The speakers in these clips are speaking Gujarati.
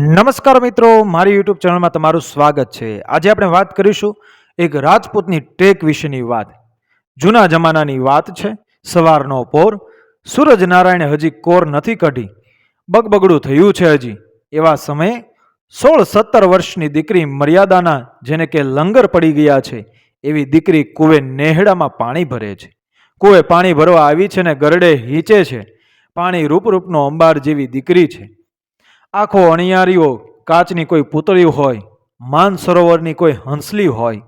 નમસ્કાર મિત્રો, મારી યુટ્યુબ ચેનલમાં તમારું સ્વાગત છે. આજે આપણે વાત કરીશું એક રાજપૂતની ટેક વિશેની વાત. જૂના જમાનાની વાત છે, સવારનો પોર. સૂરજ નારાયણે હજી કોર નથી કાઢી. બગબગડું થયું છે હજી. એવા સમયે સોળ સત્તર વર્ષની દીકરી મર્યાદાના, જેને કે લંગર પડી ગયા છે, એવી દીકરી કુવે નેહડામાં પાણી ભરે છે. કુવે પાણી ભરવા આવી છે ને ગરડે હીંચે છે. પાણી રૂપરૂપનો અંબાર જેવી દીકરી છે. આખો અણિયારીઓ કાચની કોઈ પૂતળી હોય, માન સરોવરની કોઈ હંસલી હોય,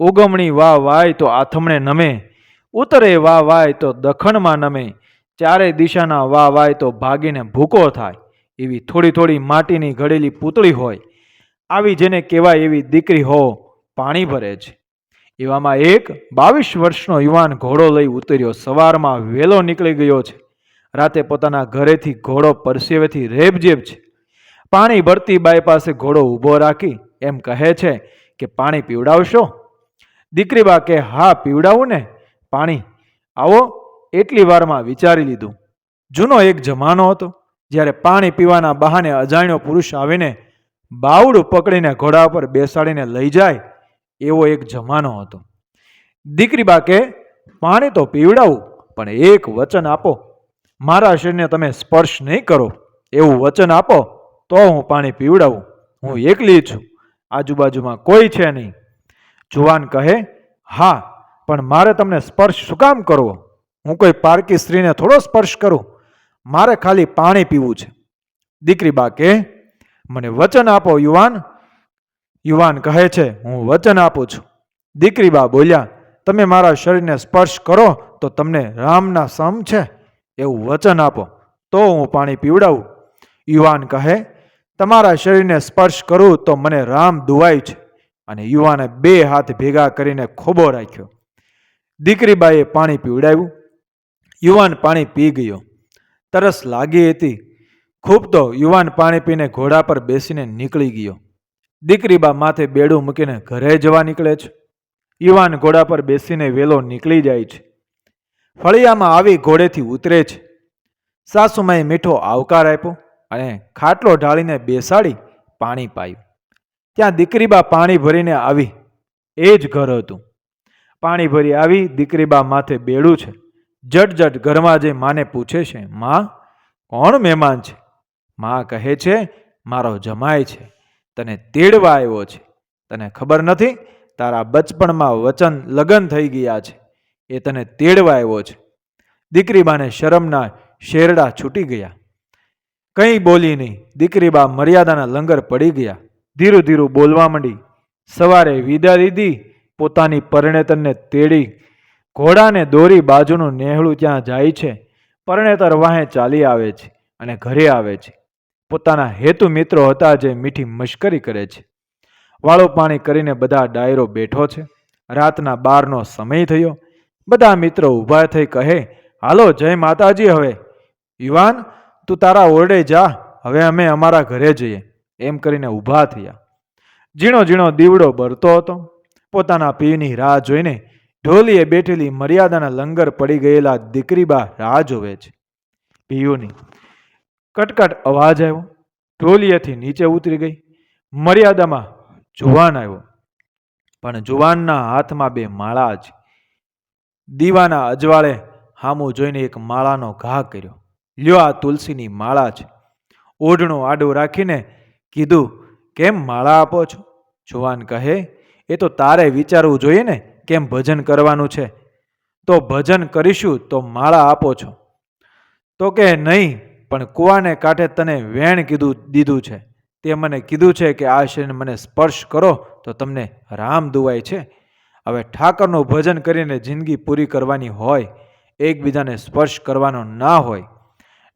ઉગમણી વા વાય તો આથમણે નમે, ઉતરે વા વાય તો દખણમાં નમે, ચારે દિશાના વા વાય તો ભાગીને ભૂકો થાય, એવી થોડી થોડી માટીની ઘડેલી પૂતળી હોય, આવી જેને કહેવાય એવી દીકરી હો, પાણી ભરે છે. એવામાં એક બાવીસ વર્ષનો યુવાન ઘોડો લઈ ઉતર્યો, સવારમાં વહેલો નીકળી ગયો છે. રાતે પોતાના ઘરેથી ઘોડો પરસેવેથી રેબજેબ છે. પાણી ભરતી બાઈ પાસે ઘોડો ઊભો રાખી એમ કહે છે કે, પાણી પીવડાવશો? દીકરી બા કે હા, પીવડાવું ને. પાણી? આવો. એટલી વારમાં વિચારી લીધું. જૂનો એક જમાનો હતો, જ્યારે પાણી પીવાના બહાને અજાણ્યો પુરુષ આવીને બાવડું પકડીને ઘોડા પર બેસાડીને લઈ જાય, એવો એક જમાનો હતો. દીકરી બા કે પાણી તો પીવડાવું, પણ એક વચન આપો. મારા શરીરને તમે સ્પર્શ નહીં કરો. એવું વચન આપો તો હું પાણી પીવડાવું. હું એકલી છું. આજુબાજુમાં કોઈ છે નહીં. જુવાન કહે, હા, પણ મારે તમને સ્પર્શ શું કામ કરવો? હું કોઈ પારકી સ્ત્રીને થોડો સ્પર્શ કરું? મારે ખાલી પાણી પીવું છે. દીકરી બા કે મને વચન આપો, યુવાન. યુવાન કહે છે, હું વચન આપું છું. દીકરી બા બોલ્યા, તમે મારા શરીરને સ્પર્શ કરો તો તમને રામના સમ છે. એવું વચન આપો. તો હું પાણી પીવડાવું. યુવાન કહે તમારા શરીરને સ્પર્શ કરું તો મને રામ દુવાય છે. અને યુવાને બે હાથ ભેગા કરીને ખોબો રાખ્યો. દીકરીબાએ પાણી પીવડાવ્યું. યુવાન પાણી પી ગયો. તરસ લાગી હતી. ખૂબ તો યુવાન પાણી પીને ઘોડા પર બેસીને નીકળી ગયો. દીકરીબા માથે બેડું મૂકીને ઘરે જવા નીકળે છે. યુવાન ઘોડા પર બેસીને વેલો નીકળી જાય છે. ફળિયામાં આવી ઘોડેથી ઉતરે છે. સાસુમાએ મીઠો આવકાર આપ્યો. અને ખાટલો ઢાળીને બેસાડી પાણી પાયું. ત્યાં દીકરીબા પાણી ભરીને આવી. એ જ ઘર હતું. પાણી ભરી આવી દીકરીબા માથે બેડું છે. જટ જટ ઘરમાં જઈ માને પૂછે છે, માં, કોણ મહેમાન છે? માં કહે છે, મારો જમાય છે. તને તેડવા આવ્યો છે. તને ખબર નથી? તારા બચપણમાં વચન લગ્ન થઈ ગયા છે. એ તને તેડવા આવ્યો છે. દીકરીબાને શરમના શેરડા છૂટી ગયા. કંઈ બોલી નહીં. દીકરી બા મર્યાદાના લંગર પડી ગયા. ધીરું ધીરું બોલવા માંડી. સવારે વિદા દીધી પોતાની પરણેતરને તેડી. ઘોડાને દોરી બાજુનું નેહળું ત્યાં જાય છે. પરણેતર વાહે ચાલી આવે છે અને ઘરે આવે છે. પોતાના હેતુ મિત્રો હતા જે મીઠી મશ્કરી કરે છે. વાળું પાણી કરીને બધા ડાયરો બેઠો છે. રાતના બારનો સમય થયો. બધા મિત્રો ઊભા થઈ કહે, હાલો જય માતાજી હવે. યુવાન તું તારા ઓરડે જા, હવે અમે અમારા ઘરે જઈએ. એમ કરીને ઊભા થયા. ઝીણો ઝીણો દીવડો બરતો હતો. પોતાના પીની રાહ જોઈને ઢોલીએ બેઠેલી મર્યાદાના લંગર પડી ગયેલા દીકરીબા રાહ જોવે છે. પીયુની કટકટ અવાજ આવ્યો. ઢોલીએથી નીચે ઉતરી ગઈ. મર્યાદામાં જુવાન આવ્યો. પણ જુવાનના હાથમાં બે માળા જ. દીવાના અજવાળે હામું જોઈને એક માળાનો ઘા કર્યો. લ્યો આ તુલસીની માળા છે. ઓઢણું આડું રાખીને કીધું, કેમ માળા આપો છો? જુવાન કહે, એ તો તારે વિચારવું જોઈએ ને કેમ ભજન કરવાનું છે? તો ભજન કરીશું તો માળા આપો છો. તો કે, નહીં, પણ કુવાને કાંઠે તને વેણ કીધું, દીધું છે. તે મને કીધું છે કે આ શરીરને મને સ્પર્શ કરો તો તમને રામ દુવાય છે. હવે ઠાકરનું ભજન કરીને જિંદગી પૂરી કરવાની હોય, એકબીજાને સ્પર્શ કરવાનો ના હોય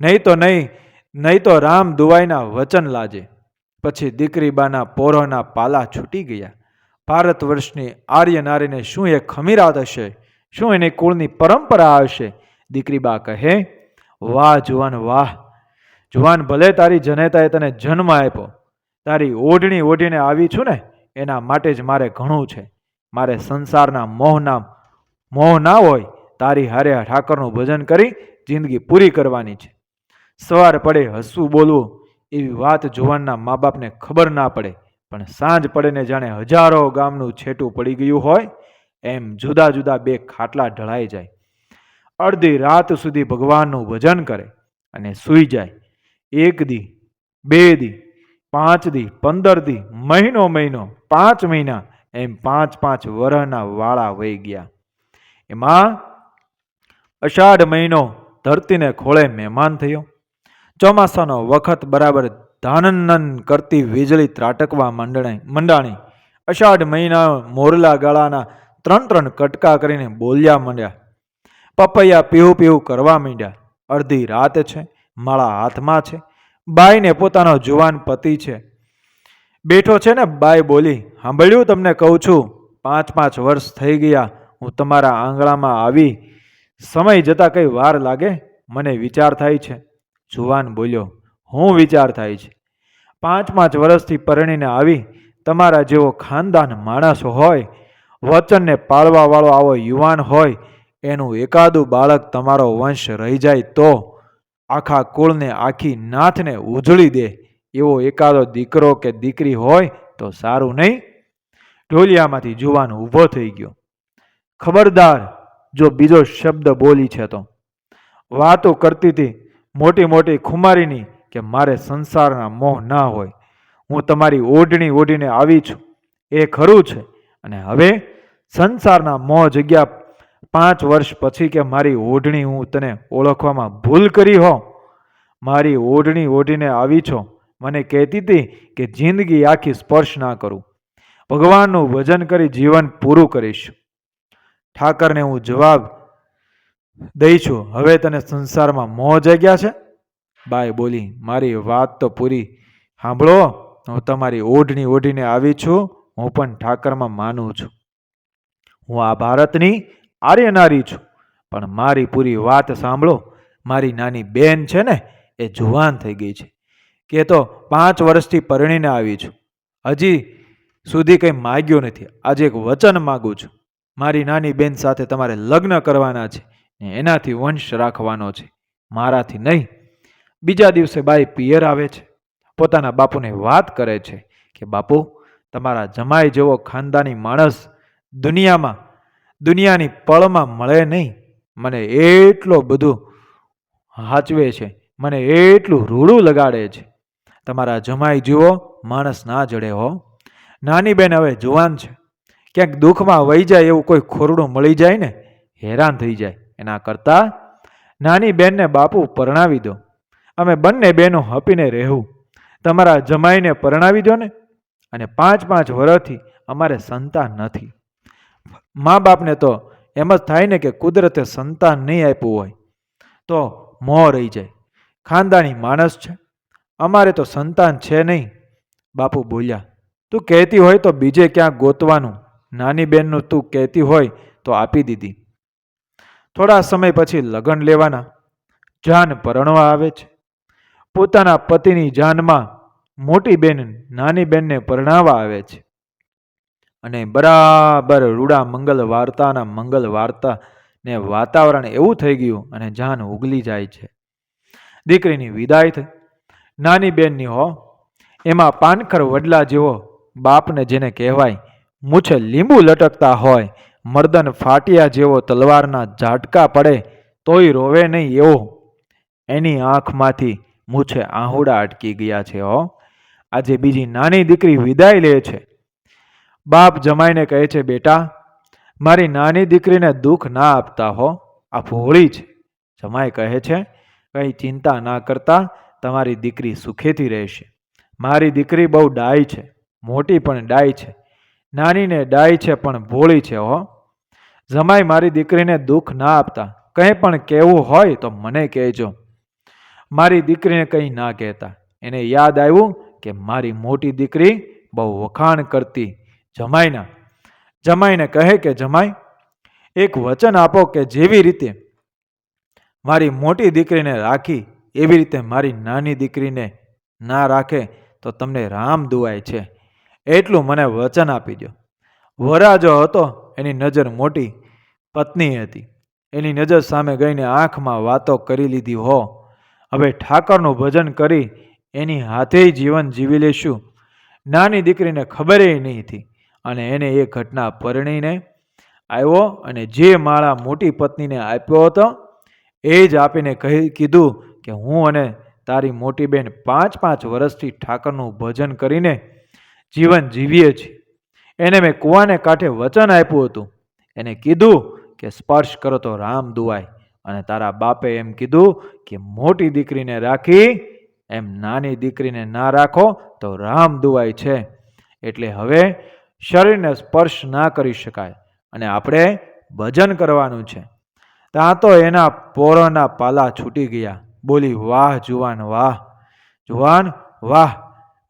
નહીં તો નહીં નહીં તો રામ દુવાઈના વચન લાજે. પછી દીકરીબાના પોરોના પાલા છૂટી ગયા. ભારત વર્ષની આર્ય નારીને શું એ ખમીરાત હશે? શું એની કુળની પરંપરા હશે દીકરીબા કહે, વાહ જુવાન વાહ. જુવાન, ભલે તારી જનેતાએ તને જન્મ આપ્યો. તારી ઓઢણી ઓઢીને આવી છું ને, એના માટે જ મારે ઘણું છે. મારે સંસારના મોહના, મોહ ના હોય, તારી હારે ઠાકરનું ભજન કરી જિંદગી પૂરી કરવાની છે. સવાર પડે હસવું બોલવું એવી વાત જુવાનના મા બાપને ખબર ના પડે. પણ સાંજ પડે ને જાણે હજારો ગામનું છેટું પડી ગયું હોય, એમ જુદા જુદા બે ખાટલા ઢળાઈ જાય. અડધી રાત સુધી ભગવાનનું ભજન કરે અને સૂઈ જાય. એક દી, બે દી, પાંચ દી, પંદર દી, મહિનો મહિનો, પાંચ મહિના, એમ પાંચ પાંચ વરહના વાળા વહી ગયા. એમાં અષાઢ મહિનો ધરતીને ખોળે મહેમાન થયો. ચોમાસાનો વખત બરાબર ધાનનન કરતી વીજળી ત્રાટકવા મંડણાઈ મંડાણી અષાઢ મહિના મોરલા ગાળાના ત્રણ ત્રણ કટકા કરીને બોલ્યા માંડ્યા. પપૈયા પીવું પીવું કરવા માંડ્યા. અડધી રાત છે, માળા હાથમાં છે. બાઈને પોતાનો જુવાન પતિ છે. બેઠો છે ને, બાઈ બોલી, સાંભળ્યું તમને કહું છું, પાંચ પાંચ વર્ષ થઈ ગયા, હું તમારા આંગણામાં આવી. સમય જતાં કંઈ વાર લાગે? મને વિચાર થાય છે. જુવાન બોલ્યો, હું વિચાર થાય છે. પાંચ પાંચ વર્ષથી પરણીને આવી તમારા જેવો ખાનદાન માણસ હોય, વચનને પાળવાવાળો આવો યુવાન હોય, એનું એકાદું બાળક તમારો વંશ રહી જાય તો આખા કુળને આખી નાથને ઉજળી દે. એવો એકાદો દીકરો કે દીકરી હોય તો સારું નહીં? ઢોલિયામાંથી જુવાન ઊભો થઈ ગયો. ખબરદાર, જો બીજો શબ્દ બોલી છે તો. વાતો કરતી હતી મોટી મોટી ખુમારીની કે મારે સંસારના મોહ ના હોય. હું તમારી ઓઢણી ઓઢીને આવી છું. એ ખરું છે. અને હવે સંસારના મોહ જગ્યા પાંચ વર્ષ પછી કે મારી ઓઢણી હું તને ઓળખવામાં ભૂલ કરી હો મારી ઓઢણી ઓઢીને આવી છો. મને કહેતી હતી કે જિંદગી આખી સ્પર્શ ના કરું. ભગવાનનું ભજન કરી જીવન પૂરું કરીશ. ઠાકરને હું જવાબ દઈ છું. હવે તને સંસારમાં મોહ જગ્યા છે? બાય બોલી, મારી વાત તો પૂરી. સાંભળો હું તમારી ઓઢણી ઓઢીને આવી છું. હું પણ ઠાકરમાં માનું છું. હું આ ભારતની આર્ય નારી છું. પણ મારી પૂરી વાત સાંભળો. મારી નાની બેન છે ને, એ જુવાન થઈ ગઈ છે. કે તો પાંચ વર્ષથી પરણીને આવી છું. હજી સુધી કંઈ માગ્યું નથી. આજે એક વચન માગું છું. મારી નાની બેન સાથે તમારે લગ્ન કરવાના છે. એનાથી વંશ રાખવાનો છે. મારાથી નહીં. બીજા દિવસે બાઈ પિયર આવે છે. પોતાના બાપુને વાત કરે છે કે, બાપુ, તમારા જમાઈ જેવો ખાનદાની માણસ દુનિયામાં, દુનિયાની પળમાં મળે નહીં. મને એટલો બધું હાચવે છે. મને એટલું રૂડું લગાડે છે. તમારા જમાઈ જેવો માણસ ના જડે હો. નાની બેન હવે જુવાન છે. ક્યાંક દુઃખમાં વહી જાય એવું કોઈ ખોરડું મળી જાય ને, હેરાન થઈ જાય. એના કરતાં નાની બેનને બાપુ પરણાવી દો. અમે બંને બહેનો હપીને રહેવું. તમારા જમાઈને પરણાવી દો ને. અને પાંચ પાંચ વર્ષથી અમારે સંતાન નથી. મા બાપને તો એમ જ થાય ને કે કુદરતે સંતાન નહીં આપ્યું હોય. તો મોહ રહી જાય. ખાનદાની માણસ છે. અમારે તો સંતાન છે નહીં. બાપુ બોલ્યા, તું કહેતી હોય તો બીજે ક્યાંક ગોતવાનું. નાની બહેનનું તું કહેતી હોય તો આપી દીધી. થોડા સમય પછી લગ્ન લેવાના. જાન પરણવા આવે છે. પોતાના પતિની જાનમાં મોટી બેન, નાની બેનને પરણાવવા આવે છે. અને બરાબર રૂડા મંગલ વાર્તાના મંગલ વાર્તા ને વાતાવરણ એવું થઈ ગયું અને જાન ઉગલી જાય છે. દીકરીની વિદાય થઈ. નાની બેનની હો, એમાં પાનખર વડલા જેવો બાપને જેને કહેવાય, મૂછે લીંબુ લટકતા હોય મર્દન ફાટિયા જેવો તલવારના ઝાટકા પડે, તોય રોવે નહીં એવો. એની આંખમાંથી મૂછે આહુડા અટકી ગયા છે, હો. આજે બીજી નાની દીકરી વિદાય લે છે. બાપ જમાઈને કહે છે, બેટા, મારી નાની દીકરીને દુઃખ ના આપતા, હો. આ ભોળી છે. જમાઈ કહે છે, કંઈ ચિંતા ના કરતા, તમારી દીકરી સુખેથી રહેશે. મારી દીકરી બહુ ડાય છે, મોટી પણ ડાય છે. નાનીને ડાય છે પણ ભોળી છે, હો. જમાઈ મારી દીકરીને દુઃખ ના આપતા. કંઈ પણ કહેવું હોય તો મને કહેજો. મારી દીકરીને કંઈ ના કહેતા. એને યાદ આવ્યું કે મારી મોટી દીકરી બહુ વખાણ કરતી. જમાઈના. જમાઈને કહે કે, જમાઈ, એક વચન આપો કે જેવી રીતે મારી મોટી દીકરીને રાખી, એવી રીતે મારી નાની દીકરીને ના રાખે તો તમને રામ દુવાય છે. એટલું મને વચન આપી દો વરાજો હતો, એની નજર મોટી પત્ની હતી. એની નજર સામે ગઈને આંખમાં વાતો કરી લીધી, હો, હવે ઠાકરનું ભજન કરી એની હાથે જીવન જીવી લેશું. નાની દીકરીને ખબર નહીં હતી અને એને એ ઘટના પરણીને આવ્યો અને જે માળા મોટી પત્નીને આપ્યો હતો, એ જ આપીને કહી કીધું કે, હું અને તારી મોટી બેન પાંચ પાંચ વર્ષથી ઠાકરનું ભજન કરીને જીવન જીવીએ છીએ. એને મેં કૂવાને કાંઠે વચન આપ્યું હતું. એને કીધું કે સ્પર્શ કરો તો રામ દુવાય અને તારા બાપે એમ કીધું કે મોટી દીકરીને રાખી, એમ નાની દીકરીને ના રાખો તો રામ દુવાય છે. એટલે હવે શરીરને સ્પર્શ ના કરી શકાય અને આપણે ભજન કરવાનું છે. ત્યાં તો એના પોરોના પાલા છૂટી ગયા. બોલી, વાહ જુવાન વાહ. જુવાન, વાહ.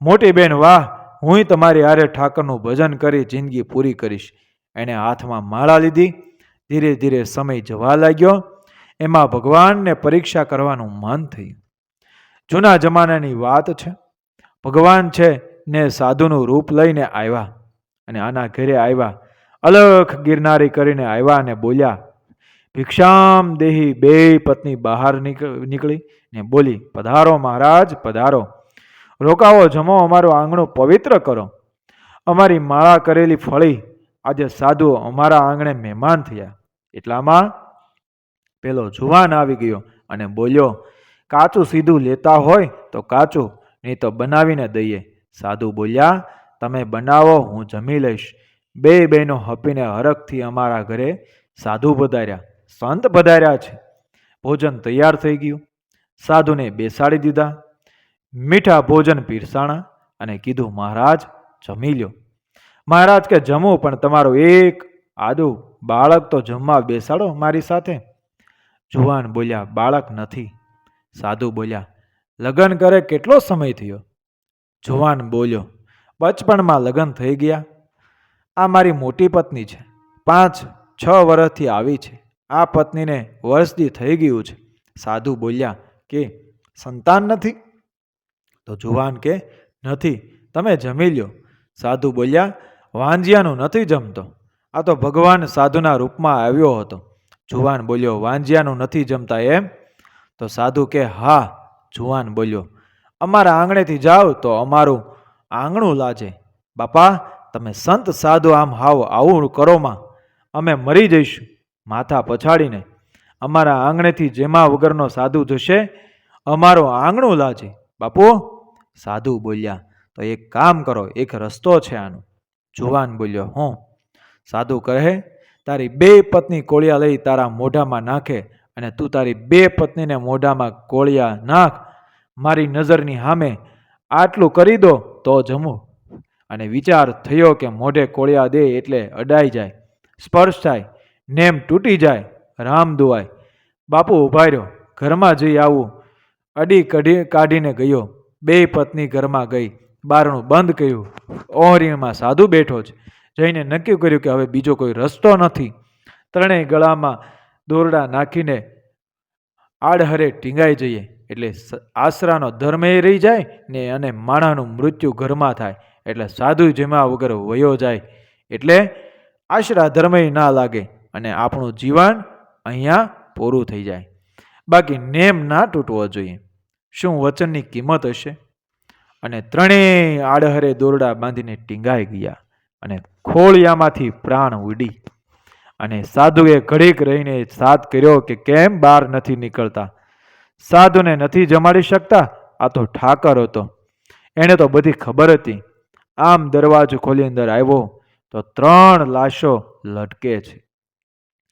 મોટી બેન, વાહ. હું તમારી આરે ઠાકરનું ભજન કરી જિંદગી પૂરી કરીશ. એણે હાથમાં માળા લીધી. ધીરે ધીરે સમય જવા લાગ્યો. એમાં ભગવાનને પરીક્ષા કરવાનું મન થયું. જૂના જમાનાની વાત છે. ભગવાન છે ને સાધુનું રૂપ લઈને આવ્યા અને આના ઘરે આવ્યા. અલખ ગિરનારી કરીને આવ્યા અને બોલ્યા, ભિક્ષામ દેહી બે પત્ની બહાર નીક- નીકળી ને બોલી, પધારો મહારાજ, પધારો. રોકાવો, જમો, અમારું આંગણું પવિત્ર કરો. અમારી માળા કરેલી ફળી આજે સાધુઓ અમારા આંગણે મહેમાન થયા. એટલામાં પેલો જુવાન આવી ગયો અને બોલ્યો, કાચું સીધું લેતા હોય તો કાચું, નહીં તો બનાવીને દઈએ. સાધુ બોલ્યા, તમે બનાવો, હું જમી લઈશ. બે બહેનો હપીને હરખથી અમારા ઘરે સાધુ પધાર્યા. સંત પધાર્યા છે. ભોજન તૈયાર થઈ ગયું. સાધુને બેસાડી દીધા. મીઠા ભોજન પીરસાણા અને કીધું, મહારાજ, જમી લ્યો. મહારાજ કે જમું, પણ તમારો એક આદુ બાળક તો જમવા બેસાડો મારી સાથે. જુવાન બોલ્યા, બાળક નથી. સાધુ બોલ્યા, લગ્ન કરે કેટલો સમય થયો? જુવાન બોલ્યો, બચપણમાં લગ્ન થઈ ગયા. આ મારી મોટી પત્ની છે. પાંચ, છ વર્ષથી આવી છે. આ પત્નીને વર્ષથી થઈ ગયું છે. સાધુ બોલ્યા, કે, સંતાન નથી? તો જુવાન કે નથી, તમે જમી લ્યો. સાધુ બોલ્યા, વાંજિયાનું નથી જમતો. આ તો ભગવાન સાધુના રૂપમાં આવ્યો હતો. જુવાન બોલ્યો, વાંજિયાનું નથી જમતા એમ? તો સાધુ કે, હા, જુવાન બોલ્યો, અમારા આંગણેથી જાઓ તો અમારું આંગણું લાજે. બાપા, તમે સંત સાધુ આમ હાવ આવું કરોમાં અમે મરી જઈશું, માથા પછાડીને. અમારા આંગણેથી જેમાં વગરનો સાધુ જશે, અમારું આંગણું લાજે. બાપુ, સાધુ બોલ્યા, તો એક કામ કરો, એક રસ્તો છે આનો. જુવાન બોલ્યો, હું. સાધુ કહે, તારી બે પત્ની કોળિયા લઈ તારા મોઢામાં નાખે અને તું તારી બે પત્નીને મોઢામાં કોળિયા નાખ. મારી નજરની સામે આટલું કરી દો, તો જમું. અને વિચાર થયો કે મોઢે કોળિયા દે એટલે અડાઈ જાય, સ્પર્શ થાય, નેમ તૂટી જાય, રામ દુવાય બાપુ ઊભા રહ્યો, ઘરમાં જઈ આવું અડી કઢી કાઢીને ગયો. બે પત્ની ઘરમાં ગઈ. બારણું બંધ કર્યું. ઓહરીમાં સાધુ બેઠો છે. જઈને નક્કી કર્યું કે હવે બીજો કોઈ રસ્તો નથી. ત્રણેય ગળામાં દોરડા નાખીને આડહરે ટીંગાઈ જઈએ. એટલે આશરાનો આશરાનો એ રહી જાય ને અને માણાનું મૃત્યુ ઘરમાં થાય. એટલે સાધુ જેમાં વગર વયો જાય. એટલે આશરા ધર્મય ના લાગે અને આપણું જીવન અહીંયા પૂરું થઈ જાય. બાકી નેમ ના તૂટવો જોઈએ. શું વચનની કિંમત હશે? અને ત્રણેય આડહરે દોરડા બાંધીને ટીંગાઈ ગયા અને ખોળિયામાંથી પ્રાણ ઉડી. અને સાધુએ ઘડીક રહીને સાથ કર્યો કે કેમ બહાર નથી નીકળતા? સાધુને નથી જમાડી શકતા? આ તો ઠાકર હતો. એને તો બધી ખબર હતી. આમ દરવાજો ખોલી અંદર આવ્યો તો ત્રણ લાશો લટકે છે.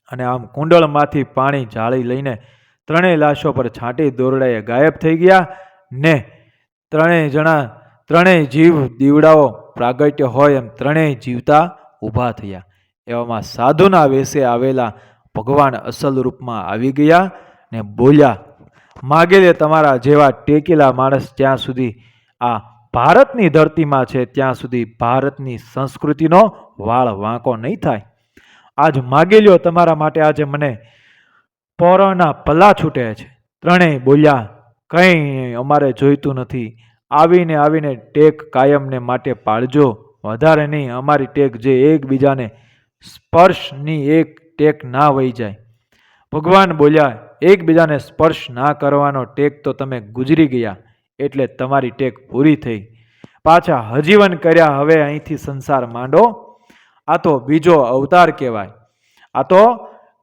અને આમ કુંડળમાંથી પાણી જાળી લઈને ત્રણેય લાશો પર છાંટી દોરડાએ ગાયબ થઈ ગયા ને ત્રણેય જણા, ત્રણેય જીવ દીવડાઓ પ્રાગટ્ય હોય એમ ત્રણેય જીવતા ઊભા થયા. એવામાં સાધુના વેશે આવેલા ભગવાન અસલ રૂપમાં આવી ગયા ને બોલ્યા માગેલે તમારા જેવા ટેકેલા માણસ જ્યાં સુધી આ ભારતની ધરતીમાં છે, ત્યાં સુધી ભારતની સંસ્કૃતિનો વાળ વાંકો નહીં થાય. આજ માગેલ્યો તમારા માટે, આજે મને પોરોના પલ્લા છૂટે છે. ત્રણેય બોલ્યા, કંઈ અમારે જોઈતું નથી. આવીને આવીને ટેક કાયમને માટે પાળજો. વધારે નહીં, અમારી ટેક જે એકબીજાને સ્પર્શની એક ટેક ના વહી જાય. ભગવાન બોલ્યા, એકબીજાને સ્પર્શ ના કરવાનો ટેક તો તમે ગુજરી ગયા, એટલે તમારી ટેક પૂરી થઈ. પાછા હજીવન કર્યા, હવે અહીંથી સંસાર માંડો. આ તો બીજો અવતાર કહેવાય. આ તો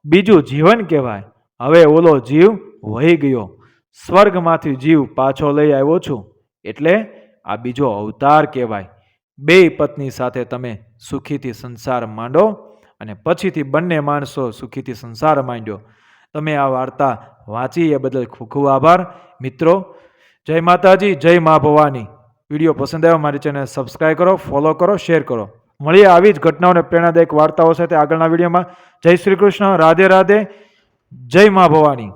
બીજું જીવન કહેવાય. હવે ઓલો જીવ વહી ગયો. સ્વર્ગમાંથી જીવ પાછો લઈ આવ્યો છું. એટલે આ બીજો અવતાર કહેવાય. બે પત્ની સાથે તમે સુખીથી સંસાર માંડો અને પછીથી બંને માણસો સુખીથી સંસાર માંડ્યો. તમે આ વાર્તા વાંચી એ બદલ ખૂબ ખૂબ આભાર. મિત્રો, જય માતાજી, જય મા ભવાની. વીડિયો પસંદ આવ્યો મારી ચેનલ સબસ્ક્રાઈબ કરો, ફોલો કરો, શેર કરો. મળીએ આવી જ ઘટનાઓને પ્રેરણાદાયક વાર્તાઓ સાથે આગળના વિડીયોમાં. જય શ્રી કૃષ્ણ. રાધે રાધે. જય મા ભવાની.